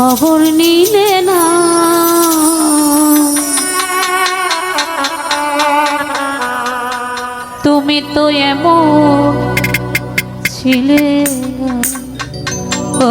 খবর নিলে না তুমি তো এমন ছিলে। ও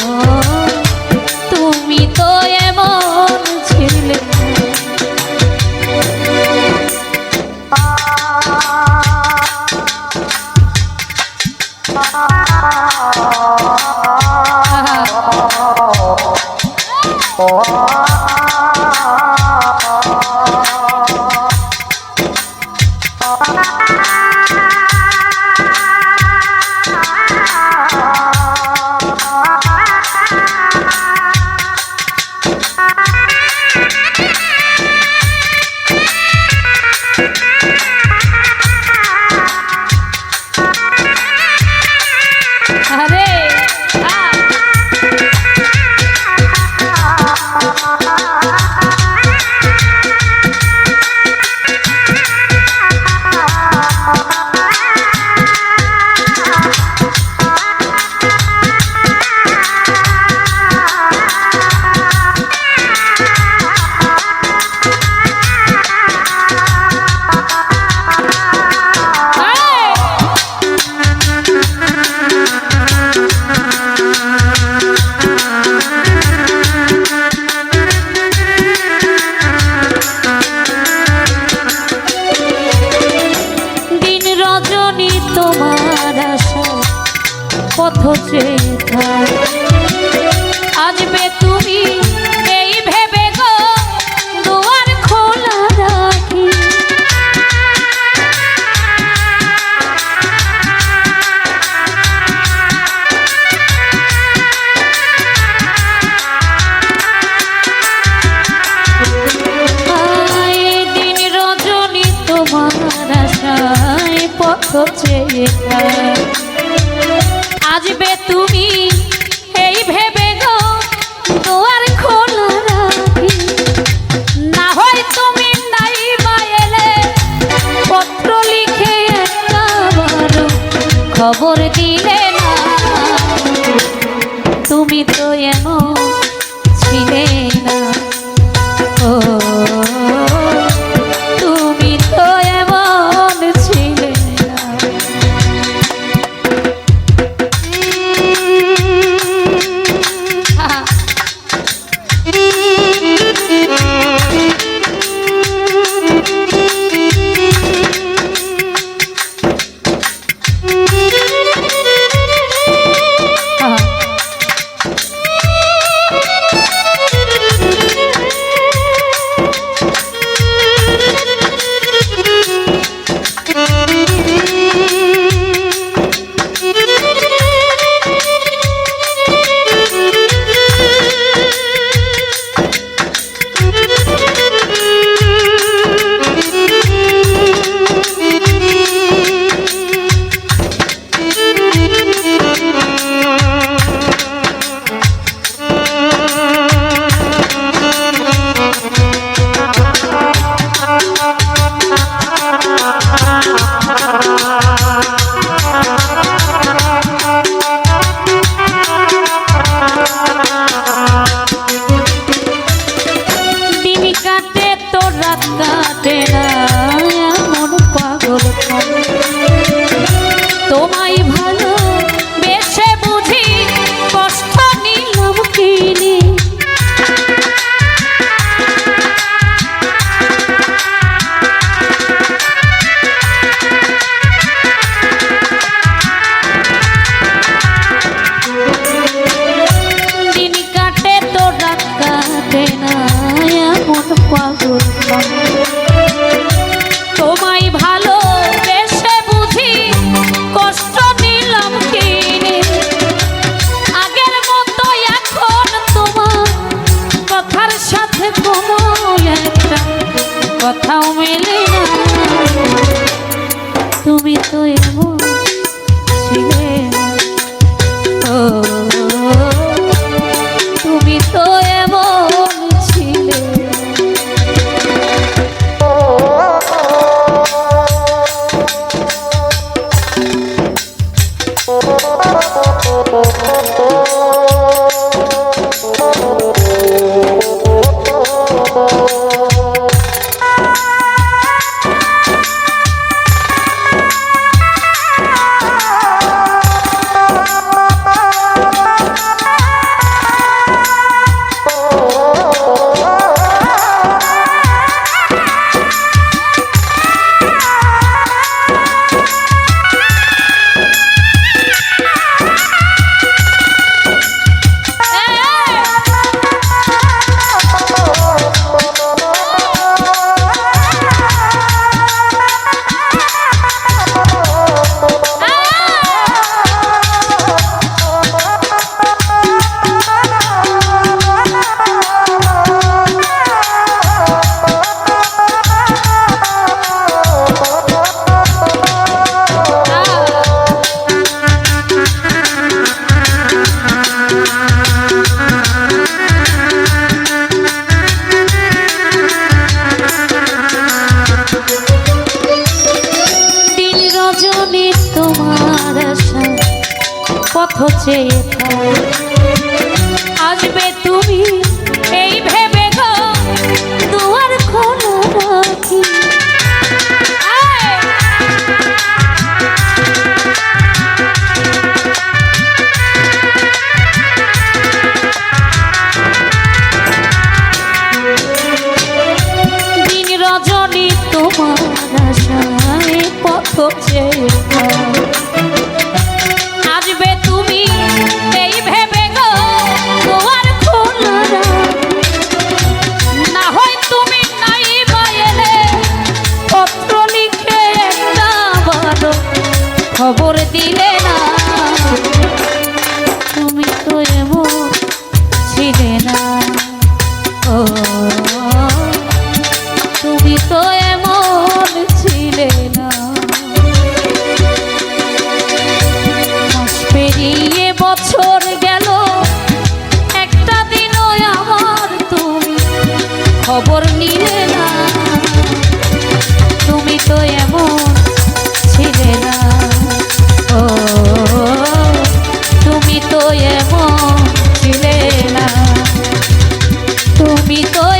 আরে আশা পথ চেয়ে চেয়ে up the চেয়ে আসবে তুমি এই ভেবে গো দুয়ার খোলা তোমার আশায় পথ চেয়ে খবর দিলে না। তুমি তো এমন ছিলে না। ও ficou